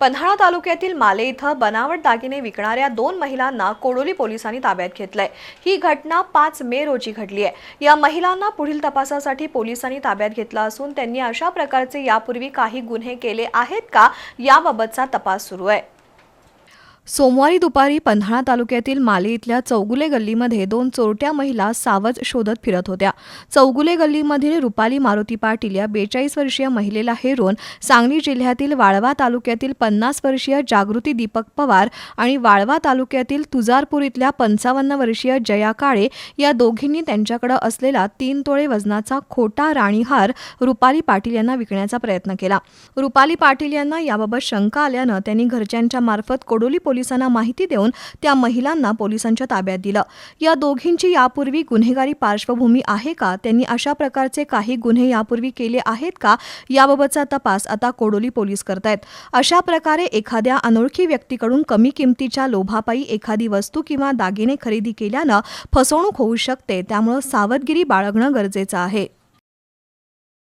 पन्हाळा तालुक्यातील माले इथं बनावट दागिने विकणाऱ्या दोन महिलांना कोडोली पोलिसांनी ताब्यात घेतलंय. ही घटना पाच मे रोजी घडली आहे. या महिलांना पुढील तपासासाठी पोलिसांनी ताब्यात घेतलं असून त्यांनी अशा प्रकारचे यापूर्वी काही गुन्हे केले आहेत का? याबाबतचा तपास सुरू आहे. सोमवारी दुपारी पन्हाळा तालुक्यातील माले इथल्या चौगुले गल्लीमध्ये दोन चोरट्या महिला सावज शोधत फिरत होत्या. चौगुले गल्लीमधील रुपाली मारुती पाटील या बेचाळीस वर्षीय महिलेला हेरून सांगली जिल्ह्यातील वाळवा तालुक्यातील पन्नास वर्षीय जागृती दीपक पवार आणि वाळवा तालुक्यातील तुजारपूर इथल्या पंचावन्न वर्षीय जया काळे या दोघींनी त्यांच्याकडे असलेला तीन तोळे वजनाचा खोटा राणीहार रुपाली पाटील यांना विकण्याचा प्रयत्न केला. रुपाली पाटील यांना याबाबत शंका आल्यानं त्यांनी घरच्यांच्या मार्फत कोडोली पोलिसांना माहिती देऊन त्या महिलांना पोलिसांच्या ताब्यात दिलं. या दोघींची यापूर्वी गुन्हेगारी पार्श्वभूमी आहे का? त्यांनी अशा प्रकारचे काही गुन्हे यापूर्वी केले आहेत का? याबाबतचा तपास आता कोडोली पोलीस करतायत. अशा प्रकारे एखाद्या अनोळखी व्यक्तीकडून कमी किमतीच्या लोभापायी एखादी वस्तू किंवा दागिने खरेदी केल्यानं फसवणूक होऊ शकते. त्यामुळं सावधगिरी बाळगणं गरजेचं आहे.